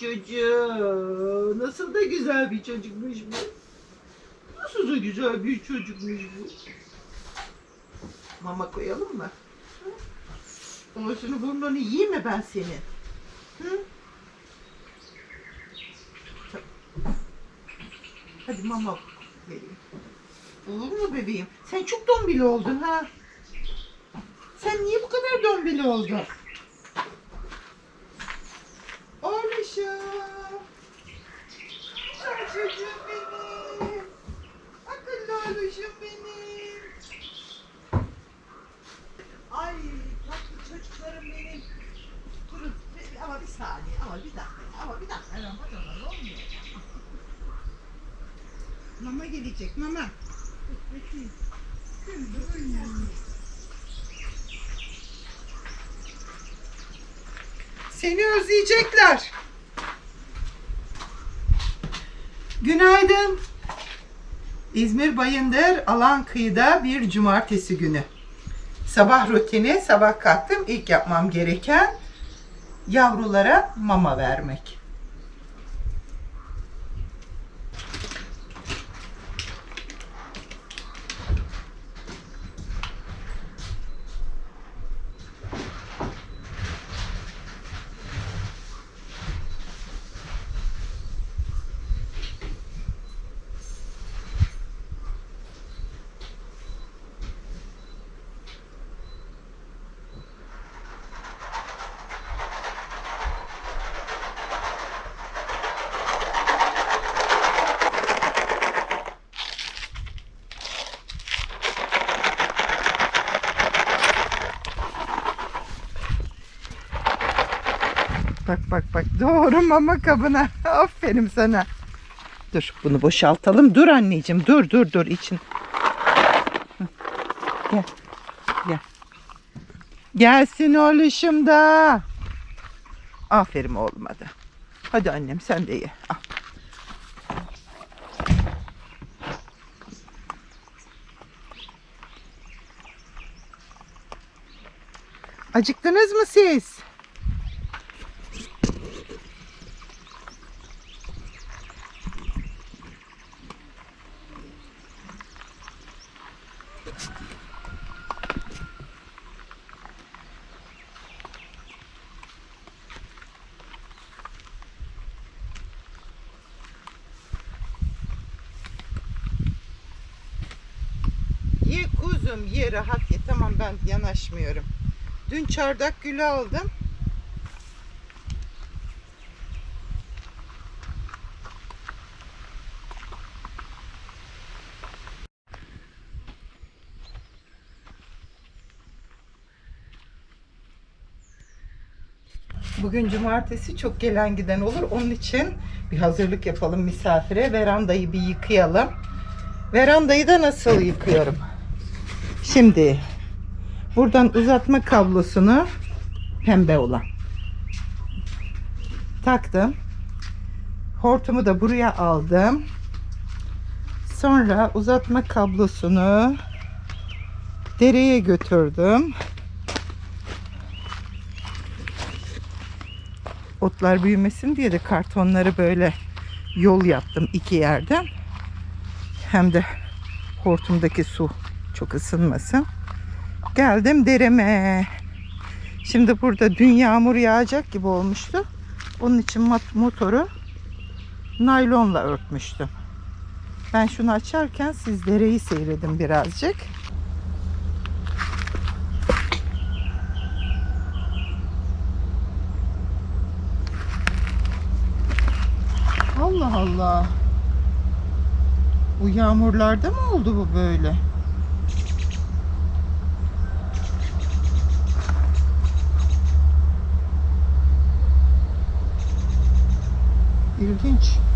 çocuğu. Nasıl da güzel bir çocukmuş bu. Nasıl da güzel bir çocukmuş bu. Mama koyalım mı? Hı? Ağzını burnunu yiyeyim mi ben senin? Hı? Hadi mama vereyim. Olur mu bebeğim? Sen çok dombili oldun ha. Sen niye bu kadar dombili oldun? Oğluşum. Güzel benim. Akıllı oğluşum benim. Ay tatlı çocuklarım benim. Ama bir ama bir ama bir dakika. Mama gelecek mama. Bekleyin. Durun ya. Seni özleyecekler. Günaydın. İzmir Bayındır Alan kıyıda bir cumartesi günü. Sabah rutini sabah kalktım ilk yapmam gereken yavrulara mama vermek. Bak bak bak doğru mama kabına. Aferin sana. Dur bunu boşaltalım. Dur anneciğim dur dur dur için. Gel. Gel. Gelsin oğluşum da. Aferin oğluma da. Hadi annem sen de ye. Al. Acıktınız mı siz? Ye kuzum ye rahat ye. Tamam ben yanaşmıyorum. Dün çardak gülü aldım. Bugün cumartesi çok gelen giden olur. Onun için bir hazırlık yapalım misafire. Verandayı bir yıkayalım. Verandayı da nasıl yıkıyorum? Şimdi buradan uzatma kablosunu pembe olan taktım. Hortumu da buraya aldım. Sonra uzatma kablosunu dereye götürdüm. Otlar büyümesin diye de kartonları böyle yol yaptım iki yerden. Hem de hortumdaki su çok ısınmasın. Geldim dereme. Şimdi burada dün yağmur yağacak gibi olmuştu. Onun için motoru naylonla örtmüştüm. Ben şunu açarken siz dereyi seyredin birazcık. Allah Allah. Bu yağmurlarda mı oldu bu böyle? İlginç. O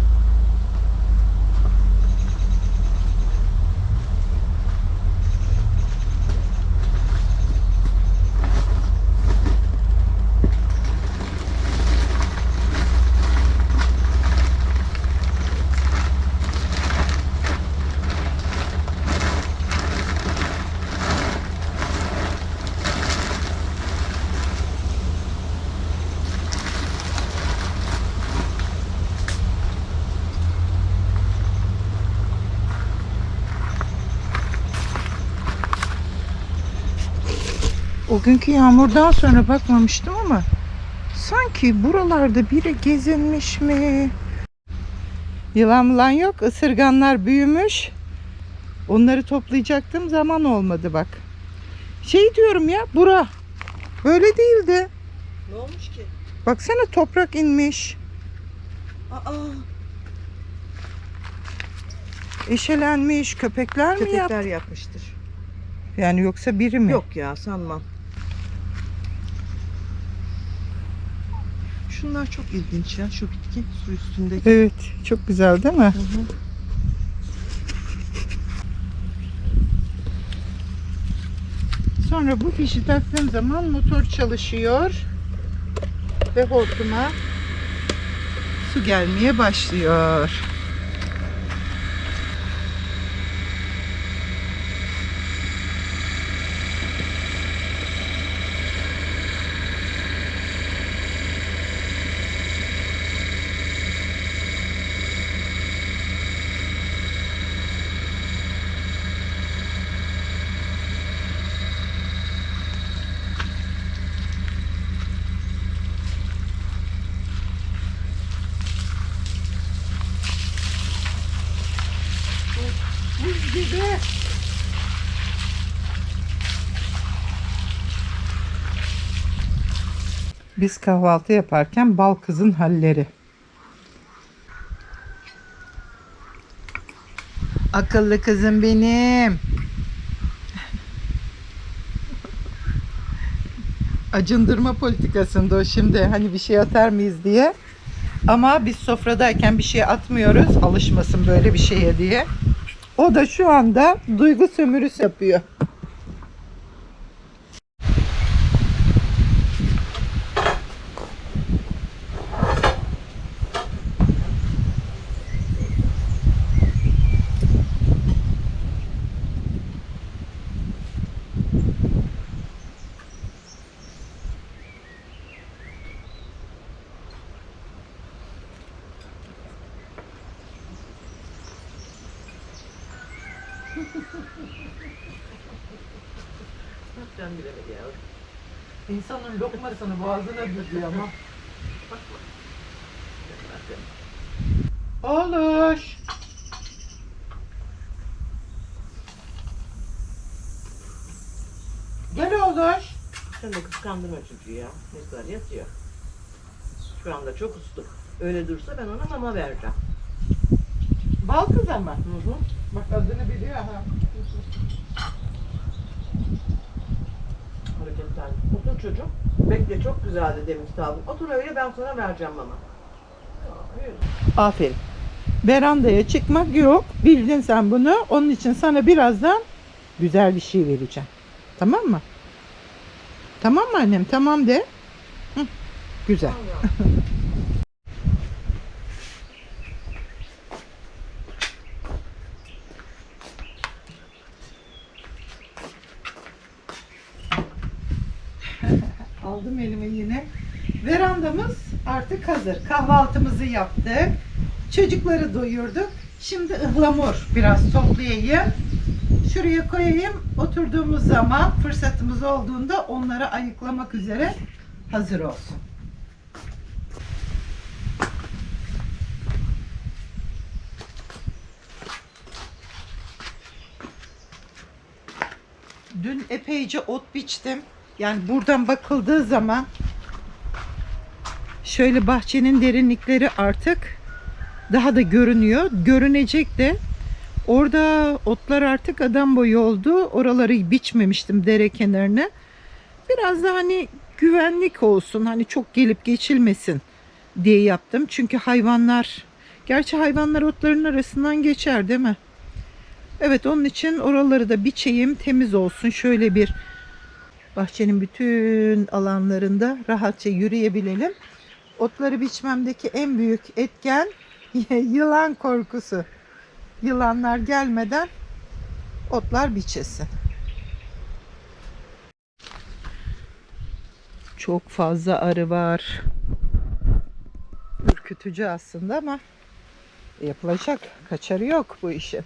günkü yağmurdan sonra bakmamıştım ama sanki buralarda biri gezinmiş mi? Yılan mılan yok. Isırganlar büyümüş. Onları toplayacaktım. Zaman olmadı bak. Şey diyorum ya bura. Böyle değildi. Ne olmuş ki? Baksana toprak inmiş. Aa, Eşelenmiş. Köpekler mi köpekler yaptı? yapmıştır. Yani yoksa biri mi? Yok ya sanmam. Şunlar çok ilginç ya şu bitki su üstündeki. Evet. Çok güzel değil mi? Hı hı. Sonra bu fişi taktığım zaman motor çalışıyor ve hortuma su gelmeye başlıyor. Buz gibi. Biz kahvaltı yaparken bal kızın halleri. Akıllı kızım benim. Acındırma politikasında o şimdi hani bir şey atar mıyız diye. Ama biz sofradayken bir şey atmıyoruz alışmasın böyle bir şeye diye. O da şu anda duygu sömürüsü yapıyor. Ben bilemedim ya. İnsanın lokmasını boğazına düzüyor ama. Oluş. Gel Oluş. Sen de kıskandın o çocuğu ya. Ne güzel yatıyor. Şu anda çok uslu. Öyle dursa ben ona mama vereceğim. Bal kız ama. Hı hı. Bak adını biliyor ha. Hareketler. Otur çocuğum. Bekle çok güzeldi demin kitabım. Otur öyle ben sana vereceğim mama. Aferin. Verandaya çıkmak yok. Bildin sen bunu. Onun için sana birazdan güzel bir şey vereceğim. Tamam mı? Tamam mı annem? Tamam de. Hı, güzel. Aldım elime yine. Verandamız artık hazır. Kahvaltımızı yaptık. Çocukları doyurduk. Şimdi ıhlamur biraz toplayayım. Şuraya koyayım. Oturduğumuz zaman fırsatımız olduğunda onları ayıklamak üzere hazır olsun. Dün epeyce ot biçtim. Yani buradan bakıldığı zaman şöyle bahçenin derinlikleri artık daha da görünüyor. Görünecek de orada otlar artık adam boyu oldu. Oraları biçmemiştim dere kenarına. Biraz da hani güvenlik olsun. Hani çok gelip geçilmesin diye yaptım. Çünkü hayvanlar gerçi hayvanlar otların arasından geçer değil mi? Evet onun için oraları da biçeyim temiz olsun. Şöyle bir bahçenin bütün alanlarında rahatça yürüyebilelim. Otları biçmemdeki en büyük etken yılan korkusu. Yılanlar gelmeden otlar biçilsin. Çok fazla arı var. Ürkütücü aslında ama yapılacak kaçarı yok bu işin.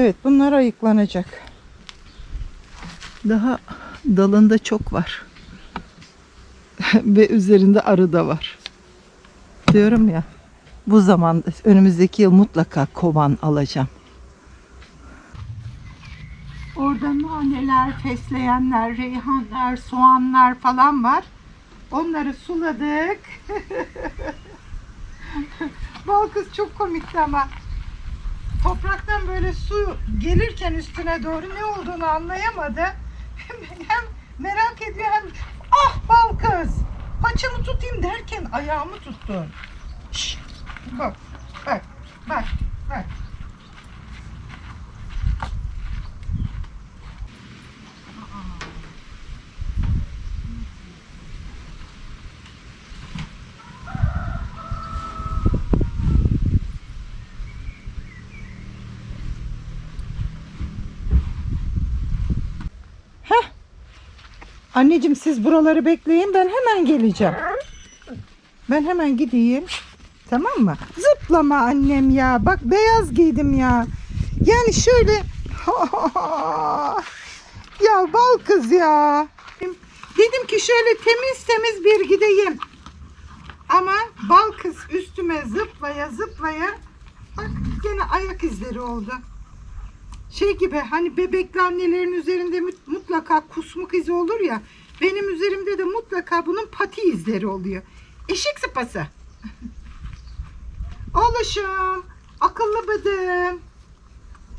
Evet bunlar ayıklanacak. Daha dalında çok var. Ve üzerinde arı da var. Diyorum ya bu zaman önümüzdeki yıl mutlaka kovan alacağım. Orada naneler, fesleğenler, reyhanlar, soğanlar falan var. Onları suladık. Bal kız çok komikti ama. Topraktan böyle su gelirken üstüne doğru ne olduğunu anlayamadı. Hem merak ediyor hem ah bal kız paçamı tutayım derken ayağımı tuttun. Şşş, bak bak bak bak. Anneciğim siz buraları bekleyin ben hemen geleceğim. Ben hemen gideyim. Tamam mı? Zıplama annem ya. Bak beyaz giydim ya. Yani şöyle ya bal kız ya. Dedim ki şöyle temiz temiz bir gideyim. Ama bal kız üstüme zıplaya zıplaya bak gene ayak izleri oldu. Şey gibi hani bebekli annelerin üzerinde mut- mutlaka kusmuk izi olur ya. Benim üzerimde de mutlaka bunun pati izleri oluyor. Eşek sıpası. Oğluşum, akıllı bıdım.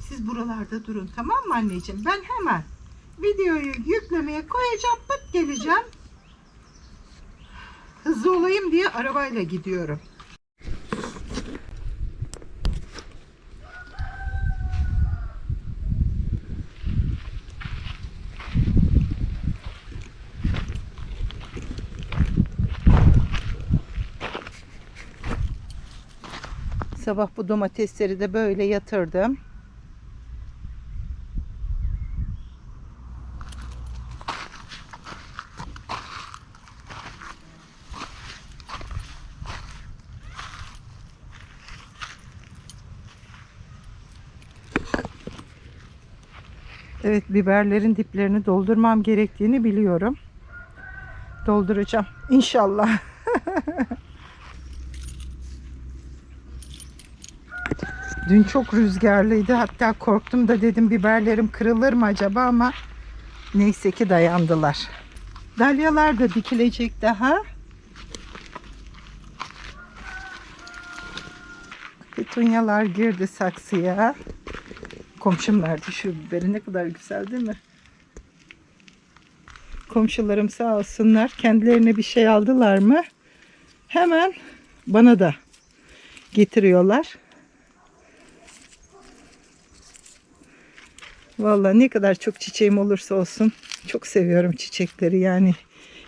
Siz buralarda durun tamam mı anneciğim? Ben hemen videoyu yüklemeye koyacağım, pıt geleceğim. Hızlı olayım diye arabayla gidiyorum. Sabah bu domatesleri de böyle yatırdım. Evet biberlerin diplerini doldurmam gerektiğini biliyorum. Dolduracağım inşallah. Dün çok rüzgarlıydı. Hatta korktum da dedim biberlerim kırılır mı acaba ama neyse ki dayandılar. Dalyalar da dikilecek daha. Petunyalar girdi saksıya. Komşum verdi şu biberi ne kadar güzel değil mi? Komşularım sağ olsunlar kendilerine bir şey aldılar mı hemen bana da getiriyorlar. Vallahi ne kadar çok çiçeğim olursa olsun çok seviyorum çiçekleri yani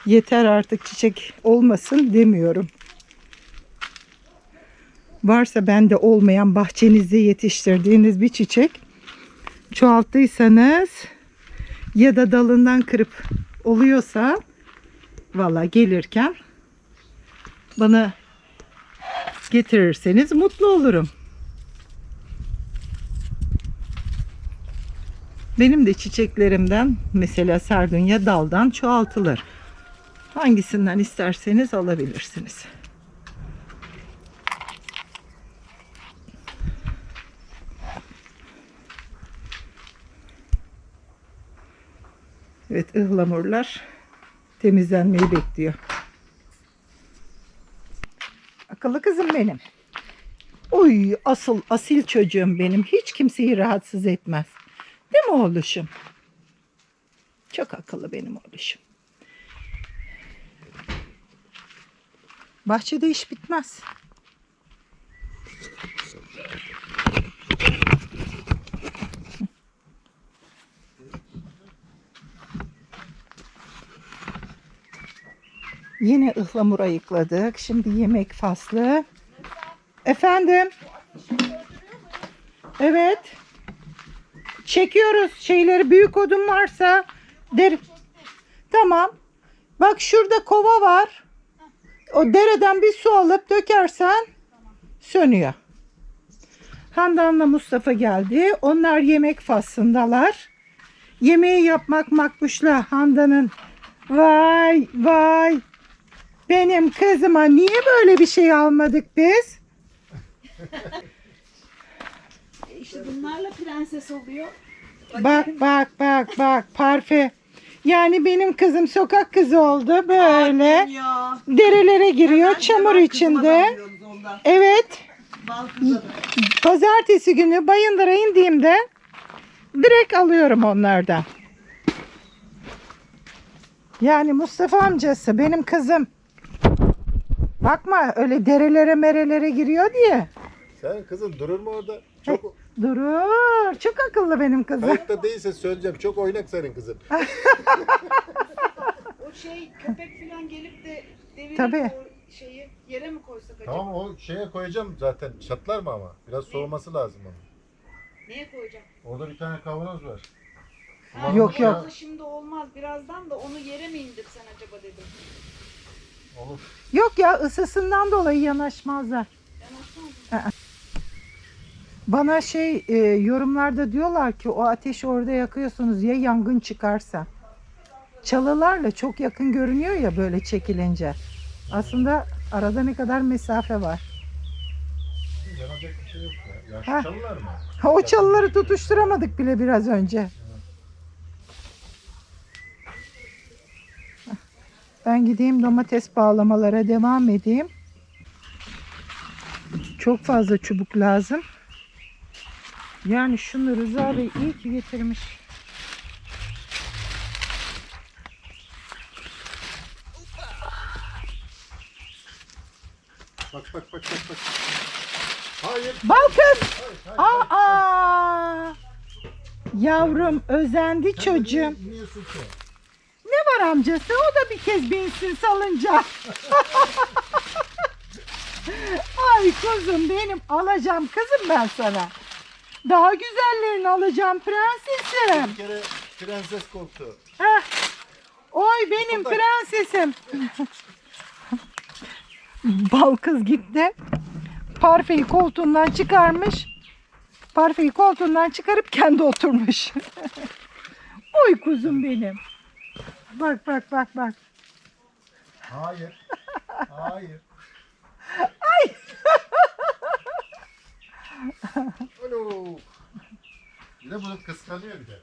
yeter artık çiçek olmasın demiyorum. Varsa bende olmayan bahçenizde yetiştirdiğiniz bir çiçek çoğalttıysanız ya da dalından kırıp oluyorsa vallahi gelirken bana getirirseniz mutlu olurum. Benim de çiçeklerimden mesela sardunya daldan çoğaltılır. Hangisinden isterseniz alabilirsiniz. Evet ıhlamurlar temizlenmeyi bekliyor. Akıllı kızım benim. Oy asıl asil çocuğum benim. Hiç kimseyi rahatsız etmez. Oğluşum? Çok akıllı benim oğluşum. Bahçede iş bitmez. Yine ıhlamur ayıkladık. Şimdi yemek faslı. Efendim? Evet. Çekiyoruz şeyleri büyük odun varsa der. Tamam. Bak şurada kova var. O dereden bir su alıp dökersen sönüyor. Handan'la Mustafa geldi. Onlar yemek faslındalar. Yemeği yapmak makbuşla Handan'ın vay vay benim kızıma niye böyle bir şey almadık biz? İşte bunlarla prenses oluyor. Bak bak bak bak parfe. Yani benim kızım sokak kızı oldu böyle. Ya. Derelere giriyor çamur içinde. Evet. Pazartesi günü Bayındır'a indiğimde direkt alıyorum onlardan. Yani Mustafa amcası benim kızım. Bakma öyle derelere merelere giriyor diye. Sen kızın durur mu orada? Çok Durur. Çok akıllı benim kızım. kayıtta değilse söyleyeceğim. Çok oynak senin kızın. O şey köpek falan gelip de devirip Tabii. o şeyi yere mi koysak acaba? Tamam o şeye koyacağım zaten. Çatlar mı ama? Biraz soğuması lazım onun. Neye koyacağım? Orada bir tane kavanoz var. Ha, Yok, o yok. Şimdi olmaz. Birazdan da onu yere mi indirsen acaba dedim. Olur. Yok ya ısısından dolayı yanaşmazlar. Yanaşmaz mı? Bana şey e, yorumlarda diyorlar ki o ateşi orada yakıyorsunuz ya yangın çıkarsa. Çalılarla çok yakın görünüyor ya böyle çekilince. Aslında arada ne kadar mesafe var. Yanacak bir şey yok ya. Ya Ha. şu çalılar mı? Ha, o çalıları tutuşturamadık bile biraz önce. Ben gideyim domates bağlamalara devam edeyim. Çok fazla çubuk lazım. Yani şunu Rıza Bey iyi ki getirmiş. Bak bak bak bak bak. Hayır. Balkız! Hayır, hayır. Aa! Yavrum özendi Sen çocuğum. niye-? Ne var amcası? O da bir kez binsin salınca. Ay kuzum benim alacağım kızım ben sana. Daha güzellerini alacağım prensesim. Bir kere prenses koltuğu. Heh. Oy benim Burada. prensesim. Bal kız gitti. Parfeyi koltuğundan çıkarmış. Parfeyi koltuğundan çıkarıp kendi oturmuş. Oy kuzum benim. Bak bak bak bak. Hayır. Hayır. Alo. Bir de bunu kıskanıyor bir de.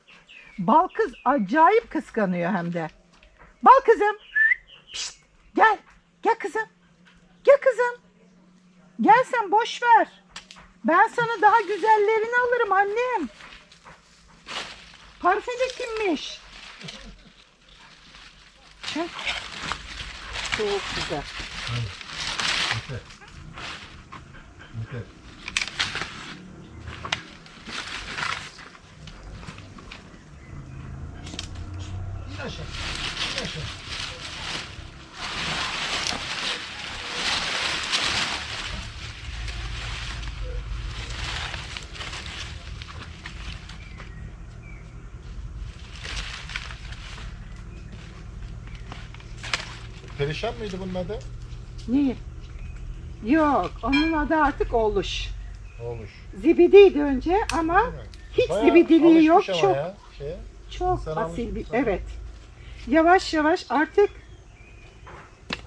Bal kız acayip kıskanıyor hem de. Bal kızım. Pişt, gel. Gel kızım. Gel kızım. Gel sen boş ver. Ben sana daha güzellerini alırım annem. Parfe de kimmiş? Çok güzel. Yeter. Perişan mıydı bunun adı? Niye? Yok, onun adı artık Oluş. Olmuş. Zibidiydi önce ama Değil mi? hiç Bayağı zibidiliği yok. alışmış ama Çok ya şeye. Çok İnsan asil bir sana. evet. Yavaş yavaş artık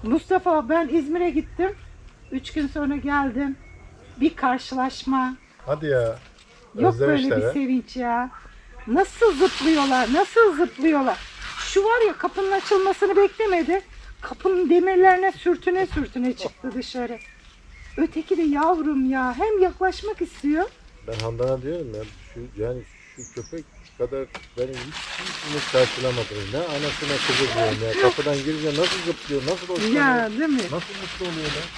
Mustafa ben İzmir'e gittim. Üç gün sonra geldim. Bir karşılaşma. Hadi ya. Yok böyle Özlemişler bir ha. sevinç ya. Nasıl zıplıyorlar, nasıl zıplıyorlar. Şu var ya kapının açılmasını beklemedi. Kapının demirlerine sürtüne sürtüne çıktı dışarı. Öteki de yavrum ya hem yaklaşmak istiyor. Ben Handan'a diyorum ya şu yani şu köpek kadar benim hiç hiç umut karşılamadım. Ne anasına kızı diyorum ya. Kapıdan girince nasıl zıplıyor, nasıl hoşlanıyor, Ya değil mi? nasıl mutlu oluyor lan.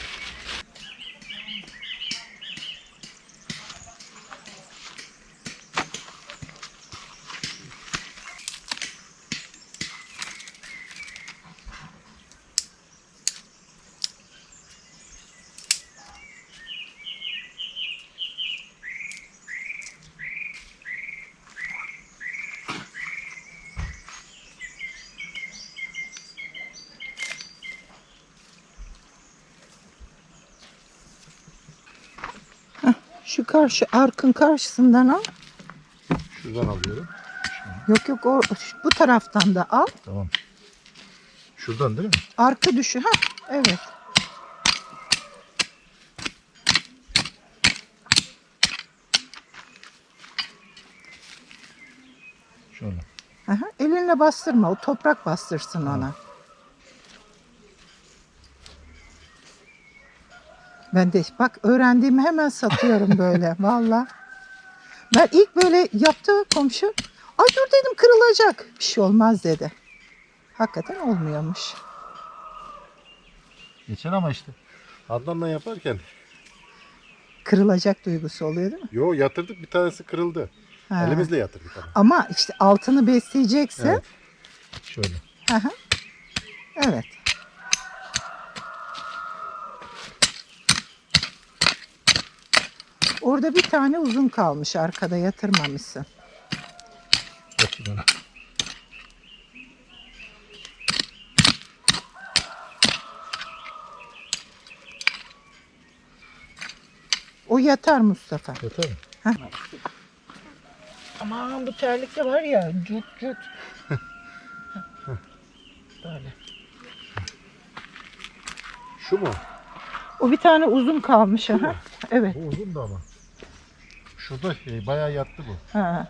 Karşı arkın karşısından al. Şuradan alıyorum. Yok yok o bu taraftan da al. Tamam. Şuradan değil mi? Arka düşü. Ha evet. Şöyle. Aha, elinle bastırma. O toprak bastırsın ona. Ben de bak öğrendiğimi hemen satıyorum böyle. Valla. Ben ilk böyle yaptı komşu. Ay dur dedim kırılacak. Bir şey olmaz dedi. Hakikaten olmuyormuş. Geçen ama işte. Adnan'la yaparken Kırılacak duygusu oluyor değil mi? yo yatırdık bir tanesi kırıldı. Ha. Elimizle yatırdık ama. Ama işte altını besleyeceksin. Evet. Şöyle. Hı hı. Evet. Orada bir tane uzun kalmış arkada yatırmamışsın. Bakın. O yatar Mustafa. Yeter mi? Aman bu terlikte var ya cut cut. Böyle. Şu mu? O bir tane uzun kalmış aha. Evet. Bu uzun da ama. Şurada şey, bayağı yattı bu. Ha.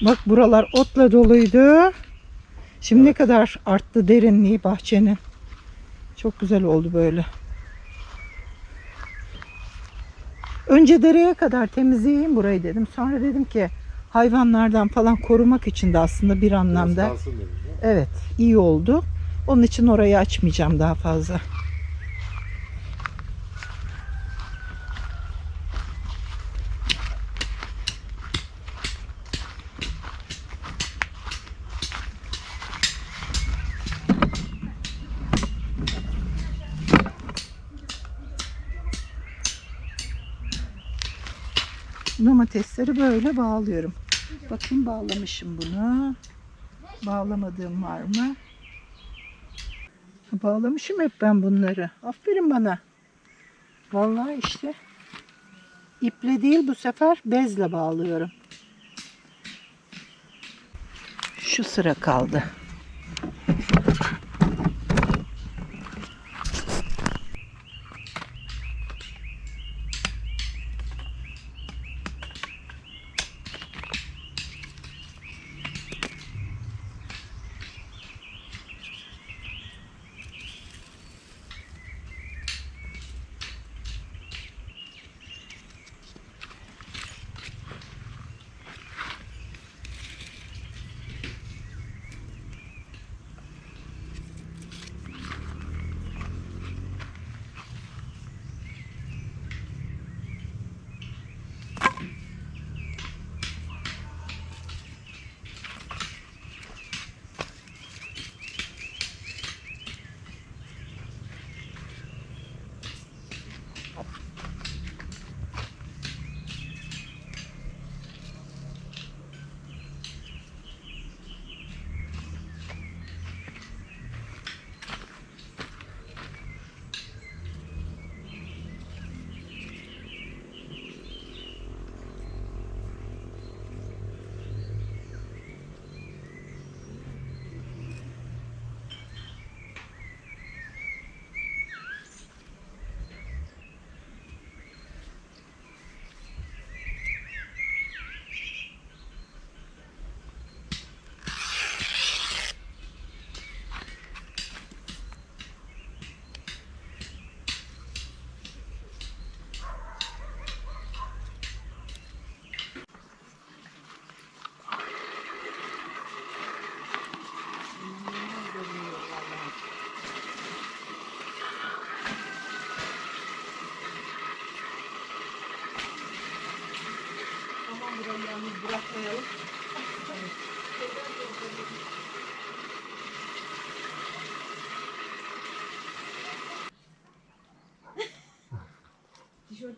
Bak buralar otla doluydu. Şimdi ne kadar arttı derinliği bahçenin. Çok güzel oldu böyle. Önce dereye kadar temizleyeyim burayı dedim. Sonra dedim ki hayvanlardan falan korumak için de aslında bir anlamda evet iyi oldu. Onun için orayı açmayacağım daha fazla. Domatesleri böyle bağlıyorum. Bakayım bağlamışım bunu. Bağlamadığım var mı? Bağlamışım hep ben bunları. Aferin bana. Vallahi işte. iple değil bu sefer bezle bağlıyorum. Şu sıra kaldı.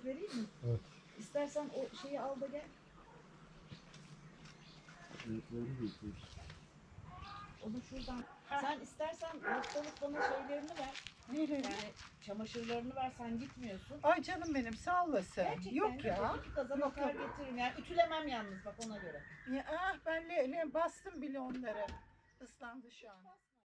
Vereyim mi? Evet. İstersen o şeyi al da gel. Onu şuradan. Sen istersen haftalık bana şeylerini ver. Yani çamaşırlarını ver sen gitmiyorsun. Ay canım benim sağ olasın. Gerçekten Yok ya. İki kazan akar getiririm. Yani ütülemem yalnız bak ona göre. ya ah, ben le, le- bastım bile onları. Islandı şu an.